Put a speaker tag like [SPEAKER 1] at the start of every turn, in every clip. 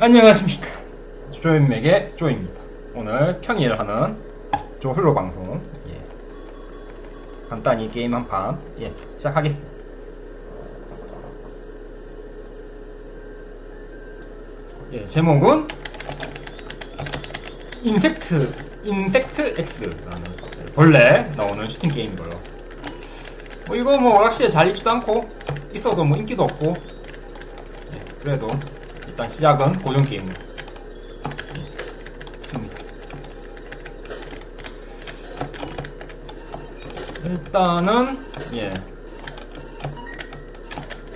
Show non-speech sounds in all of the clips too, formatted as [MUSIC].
[SPEAKER 1] 안녕하십니까. 조인맥의 조입니다. 오늘 평일 하는 조흘로 방송 예. 간단히 게임 한판 예, 시작하겠습니다. 예, 제목은 인섹트 인섹트 X라는 벌레 나오는 슈팅 게임이고요. 뭐 이거 뭐 확실히 잘 읽지도 않고 있어도 뭐 인기도 없고 예, 그래도 일단 시작은 고정 게임입니다. 일단은 예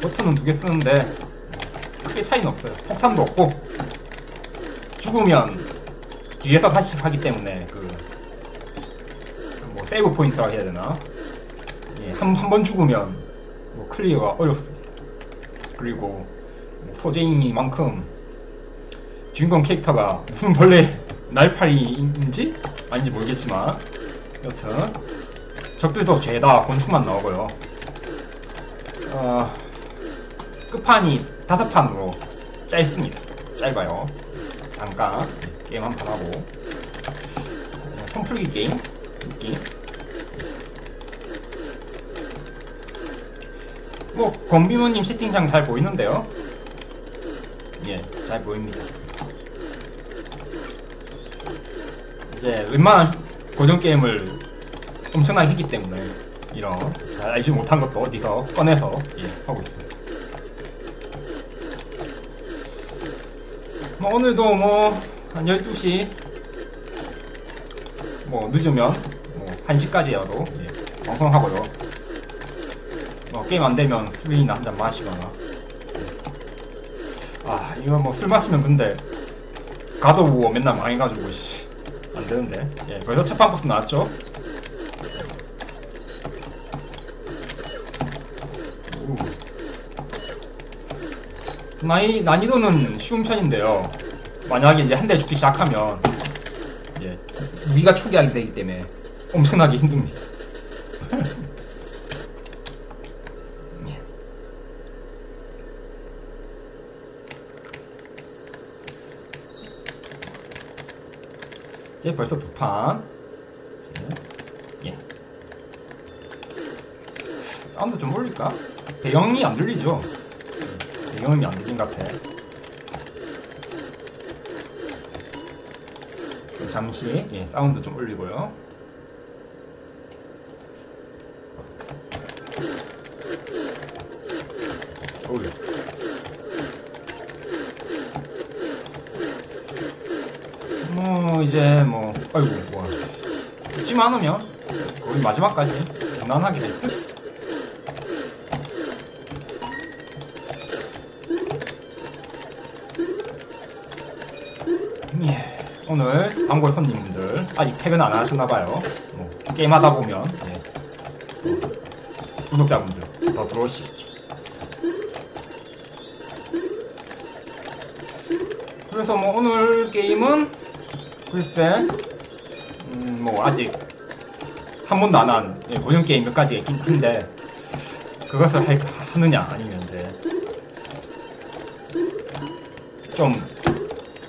[SPEAKER 1] 버튼은 두 개 쓰는데 크게 차이는 없어요. 폭탄도 없고 죽으면 뒤에서 다시 하기 때문에 그 뭐 세이브 포인트라고 해야 되나 예, 한한번 죽으면 뭐 클리어가 어렵습니다. 그리고 소재이니만큼 주인공 캐릭터가 무슨 벌레 날파리인지 아닌지 모르겠지만 여튼 적들도 죄다 곤충만 나오고요. 어, 끝판이 다섯 판으로 짧습니다. 짧아요. 잠깐 게임 한 판 하고. 손풀기 게임? 느낌 뭐 권비모님 채팅창 잘 보이는데요 예, 잘 보입니다. 이제 웬만한 고전 게임을 엄청나게 했기 때문에 이런 잘 알지 못한 것도 어디서 꺼내서 예, 하고 있습니다. 뭐 오늘도 뭐 한 12시 뭐 늦으면 뭐 1시까지라도 예, 방송하고요. 뭐 게임 안 되면 술이나 한잔 마시거나 아 이거 뭐 술 마시면 근데 가도우어 맨날 망해가지고 씨. 안되는데. 예 벌써 첫판 버스 나왔죠? 오. 나이, 난이도는 쉬운 편인데요. 만약에 이제 한 대 죽기 시작하면 예 무기가 초기화가 되기 때문에 엄청나게 힘듭니다 [LAUGHS] 이제 벌써 두 판. 예. 사운드 좀 올릴까? 배경이 안 들리죠? 배경음이 안 들린 것 같아. 잠시 예, 사운드 좀 올리고요. 올려. 뭐 이제 뭐 아이고 와 죽지 않으면 거의 마지막까지 무난하게. 예, 오늘 단골 손님들 아직 퇴근 안 하셨나봐요. 뭐, 게임하다 보면 예, 뭐, 구독자분들 더 들어오시겠죠. 그래서 뭐 오늘 게임은 글쎄 음, 뭐 아직 한 번도 안한 고정 게임 몇 가지가 있긴 한데 그것을 할, 하느냐 아니면 이제 좀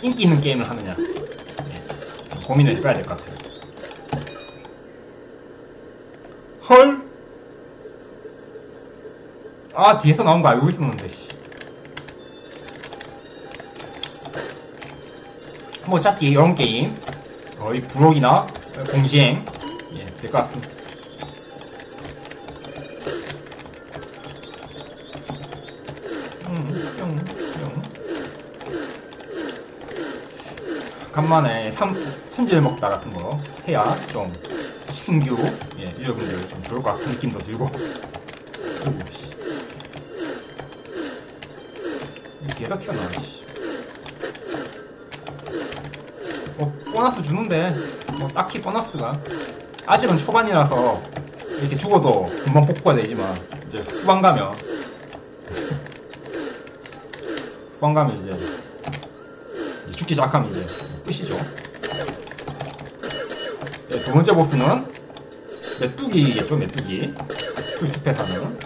[SPEAKER 1] 인기 있는 게임을 하느냐 예, 고민을 해봐야 될 것 같아요. 헐? 아 뒤에서 나온 거 알고 있었는데 씨. 뭐 어차피 이런 게임 거의 부록이나 공시행 예, 될 것 같습니다. 음, 뿅, 뿅. 간만에 삼, 선질 먹다 같은 거 해야 좀 신규 예, 여러분들 좀 좋을 것 같은 느낌도 들고 씨. 뒤에서 튀어나와 보너스 주는데 뭐 딱히 보너스가 아직은 초반이라서 이렇게 죽어도 금방 복구가 되지만 이제 후반 가면 [LAUGHS] 후반 가면 이제, 죽기 시작하면 이제 끝이죠. 네, 두 번째 보스는 메뚜기겠죠, 메뚜기. 풀숲에 사는.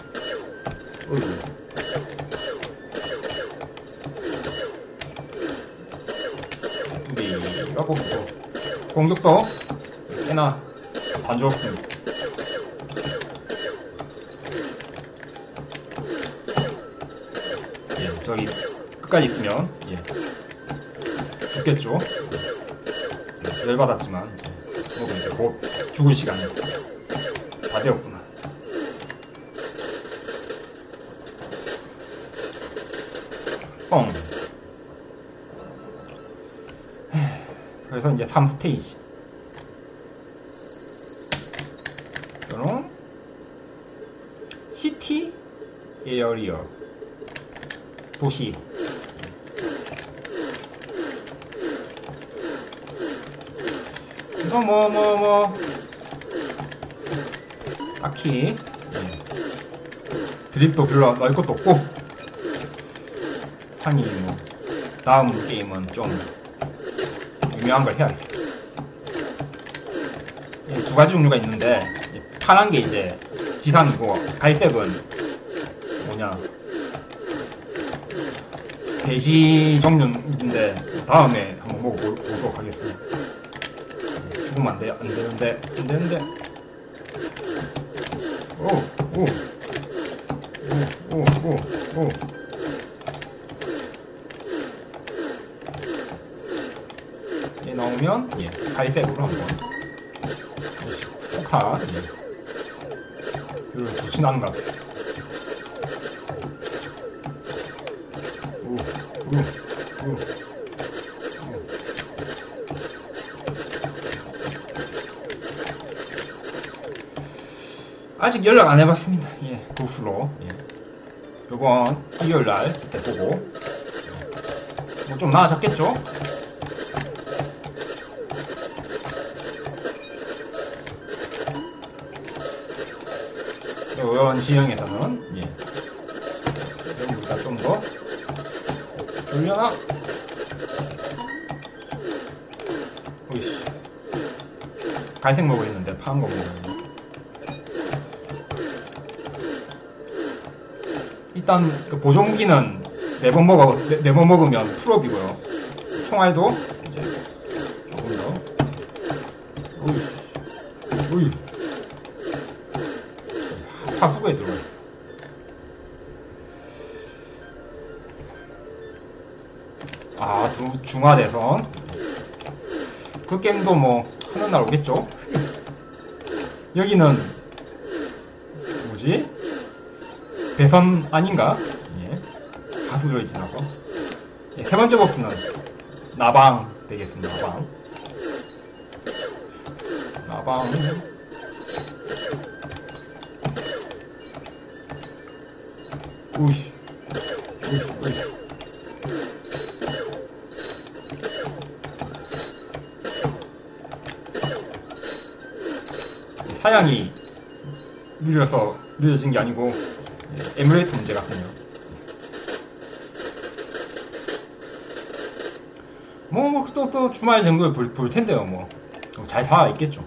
[SPEAKER 1] 공격도 꽤나 단조롭습니다. 예, 저기 끝까지 있으면 예, 죽겠죠. 이제 열받았지만 이제 이제 곧 죽을 시간이 다 되었구나. 그래서 이제 3스테이지. 요런 시티 에어리어 도시 이거 뭐 뭐뭐 딱히 예. 드립도 별로 넣을 것도 없고 아니 뭐 다음 게임은 좀 유명한 걸 해야겠다 예, 두 가지 종류가 있는데 예, 파란 게 이제 지상이고 갈색은 뭐냐. 돼지 종류인데 다음에 한번 먹어보도록 하겠습니다. 예, 죽으면 안, 돼, 안 되는데 안 되는데. 오 오 오 오 오오 예, 나오면 예, 갈색으로 한번 폭탄 예. 좋진 않은 것 같아요 오, 오, 오, 오. 아직 연락 안 해봤습니다 예, 고수로 예. 요번 일요일 날 그때 보고 예. 뭐좀 나아졌겠죠? 이런 지형에서는 예. 여기보다 좀더 돌려나 오이씨. 갈색 먹고 있는데 파란 거 먹고 있는데 일단 그 보정기는 네 번 먹어 네 번 먹으면 풀업이고요. 총알도 이제 조금 더. 오이씨. 오이 하수구에 들어가 있어. 아, 두, 중화 대선. 그 게임도 뭐, 하는 날 오겠죠? 여기는, 뭐지? 대선 아닌가? 예. 하수구를 지나서. 예, 세 번째 보스는, 나방 되겠습니다, 나방. 나방. 우씨. 우씨, 우씨. 사양이 느려서 늦어진 게 아니고 예, 에뮬레이터 문제 같군요. 뭐, 뭐, 또, 또 주말 정도에 볼, 볼 텐데요, 뭐. 잘 살아 있겠죠.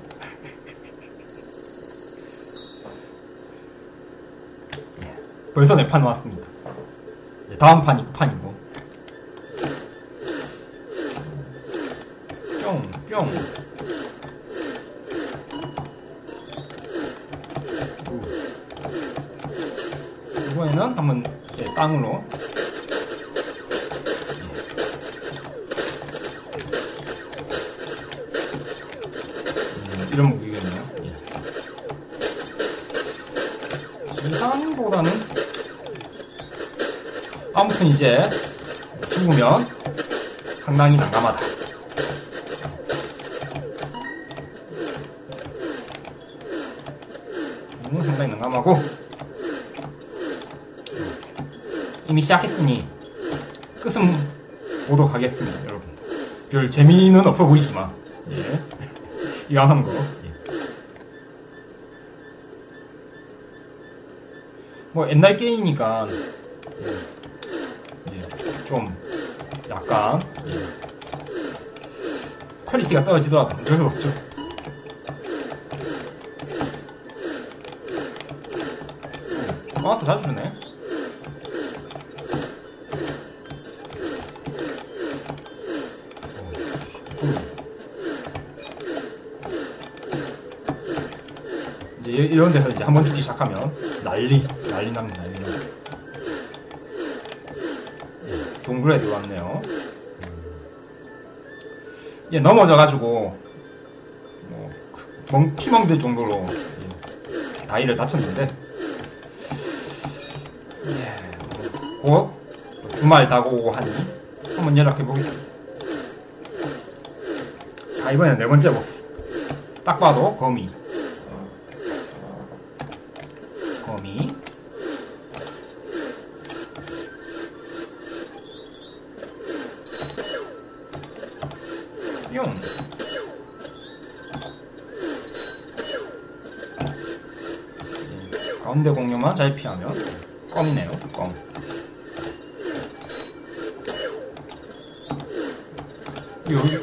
[SPEAKER 1] 벌써 네판 왔습니다. 다음 판이 그 판이고. 뿅, 뿅. 오. 이번에는 한번 예, 땅으로. 지상보다는 아무튼 이제 죽으면 상당히 난감하다. 죽으면 상당히 난감하고 이미 시작했으니 끝은 보도록 하겠습니다, 여러분. 별 재미는 없어 보이지만 예. [LAUGHS] 이왕한 거. 뭐 옛날 게임이니까 예. 예, 좀 약간 예, 퀄리티가 떨어지더라도 어쩔 수 없죠. 예. 마우스 자주 주네. 어, 이제 이런 데서 이제 한번 주기 시작하면 난리. 난리 납니다 난리 납니다 예, 들어왔네요. 예 넘어져가지고 뭐 멍, 피멍들 정도로 예, 다리를 다쳤는데 예, 곧 주말 다가오고 하니 한번 연락해 보겠습니다. 자 이번엔 네 번째 보스. 딱 봐도 거미 용 예, 가운데 공룡만 잘 피하면 껌이네요 껌 여기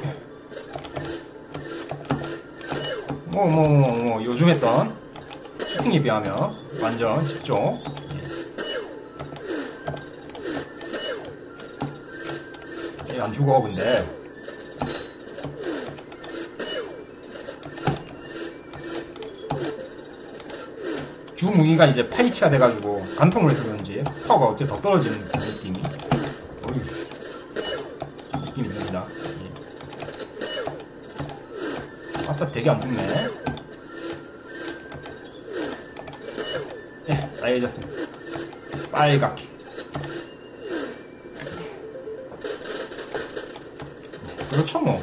[SPEAKER 1] 뭐뭐 요즘 했던 슈팅에 비하면 완전 쉽죠. 예. 얘안 죽어 근데. 주 무기가 이제 팔리치가 돼가지고 간통을 해서 그런지 파워가 어째 더 떨어지는 느낌이. 어휴, 느낌 있습니다. 예. 아까 되게 안 죽네. 예, 빨개졌습니다. 빨갛게. 그렇죠, 뭐.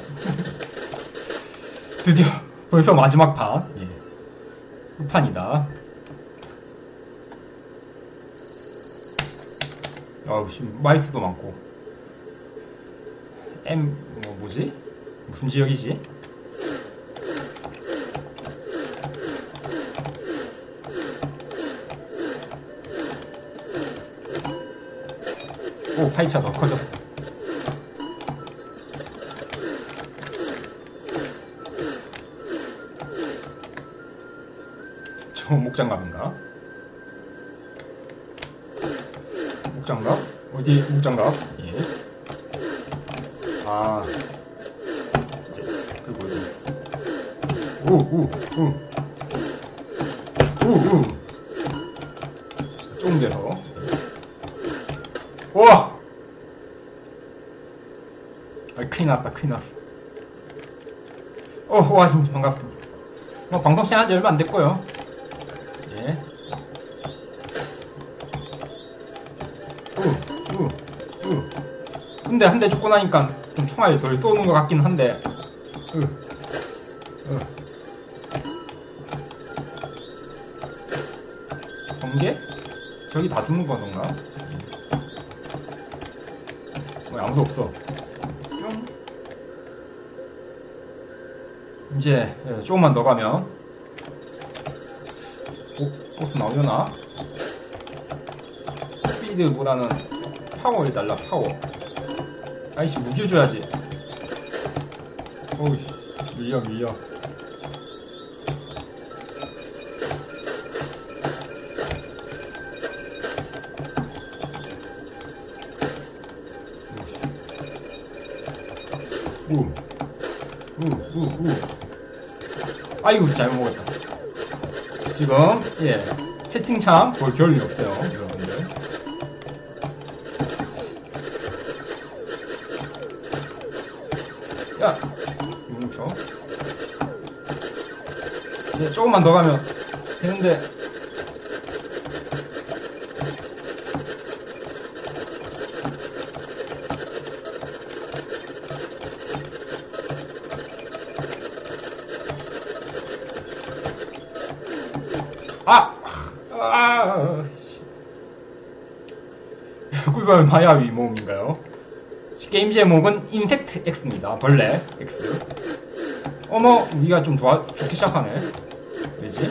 [SPEAKER 1] [LAUGHS] 드디어 벌써 마지막 판. 예. 후판이다. 아우, 씨, 마이스도 많고. M, 뭐, 뭐지? 무슨 지역이지? 오, 파이치가 더 커졌어. 저 목장갑인가? 어디 목장갑? 예. 아. 이제, 그리고 여기. 오, 오, 오. 오, 오. 좁은 데서. 우와! 아, 큰일 났다, 큰일 났어. 어, 와, 진짜 반갑습니다. 뭐, 방송 시작한 지 얼마 안 됐고요. 근데 한 대 죽고 나니까 좀 총알이 덜 쏘는 것 같긴 한데. 으, 으. 번개? 저기 다 죽는 거던가? 뭐 아무도 없어. 뿅. 이제 예, 조금만 더 가면 보, 보스 나오려나? 스피드보다는 파워를 달라 파워. 아이씨 무기 줘야지. 어우 밀려 밀려. 우. 우, 우, 우. 아이고, 잘못 먹었다. 지금, 예. 채팅창 볼 겨를이 없어요, 조금만 더 가면 되는데. 아! 아! 꿀벌 마야위 모음인가요? 게임 제목은 인섹트 X입니다. 벌레 X. 어머, 우리가 좀 좋아, 좋게 시작하네. 왜지?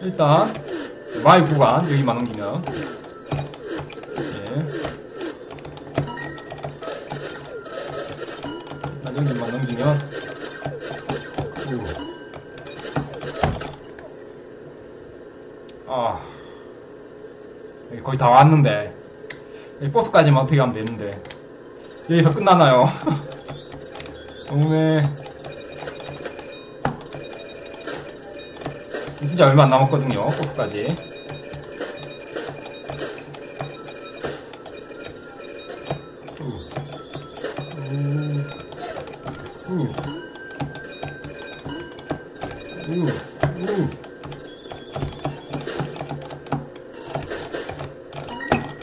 [SPEAKER 1] 일단, 마이 구간, 여기만 넘기면. 예. 일단 여기만 넘기면. 우. 아. 여기 거의 다 왔는데. 이 버스까지만 어떻게 하면 되는데. 여기서 끝나나요? [LAUGHS] 너무해. 진짜 얼마 안 남았거든요.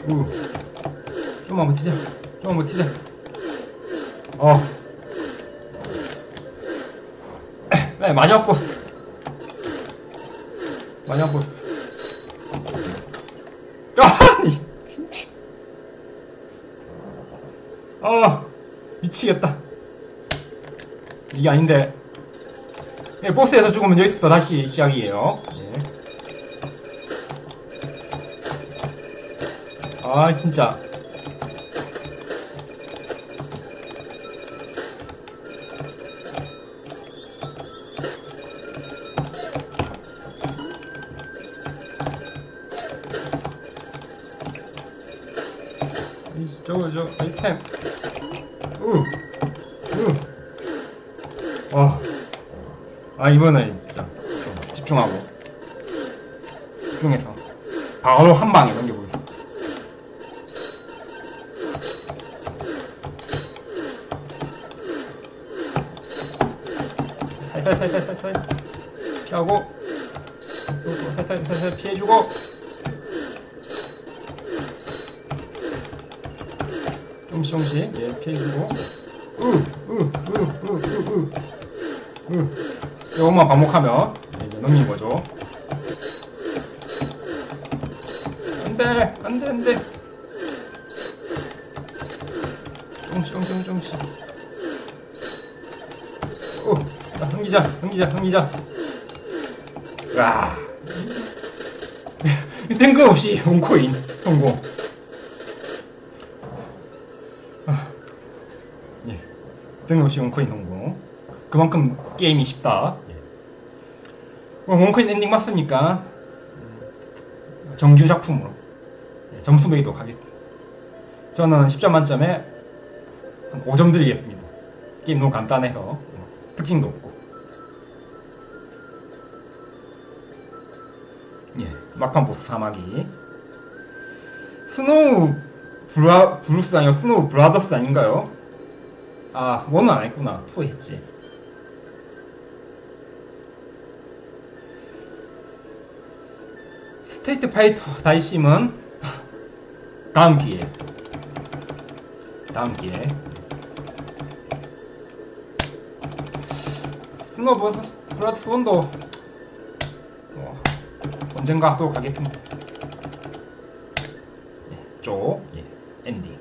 [SPEAKER 1] 우. 좀만 버티자. 좀만 버티자. 어. [COUGHS] 네, 마지막 보스. 마지막 보스. 아니, 진짜. 아, 미치겠다. 이게 아닌데. 예, 보스에서 죽으면 여기서부터 다시 시작이에요. 예. 아, 진짜. 저거, 저, 아이템. 으, 으. 와. 아, 이번엔 진짜 좀 집중하고. 집중해서. 바로 한 방에 넘겨보겠습니다. 살살살살살살 피하고 살살살살 피해주고 조금씩 조금씩 예 피해주고. 으으으으으으으 이것만 반복하면 이제 넘긴 거죠. 안돼 안돼 안돼. 조금씩 조금씩 조금씩 오, 자, 흥기자, 흥기자, 흥기자. 와. 뜬금없이 [LAUGHS] 온코인 성공. 뜬금없이 온코인 성공. 그만큼 게임이 쉽다. 예. 어, 원코인 엔딩 맞습니까? 음, 정규 작품으로 예, 점수 매기도록 하겠습니다. 저는 10점 만점에 한 5점 드리겠습니다. 게임 너무 간단해서 어, 특징도 없고 예 막판 보스 사마귀 스노우 브라, 브루스 아니고 스노우 브라더스 아닌가요? 아 원은 안 했구나. 투 했지. 스테이트 파이터 다이심은 다음 기회에 다음 기회에 스노우 버스 브라더스 원도 어, 언젠가 하도록 하겠습니다. 예, 쪽 예, 엔딩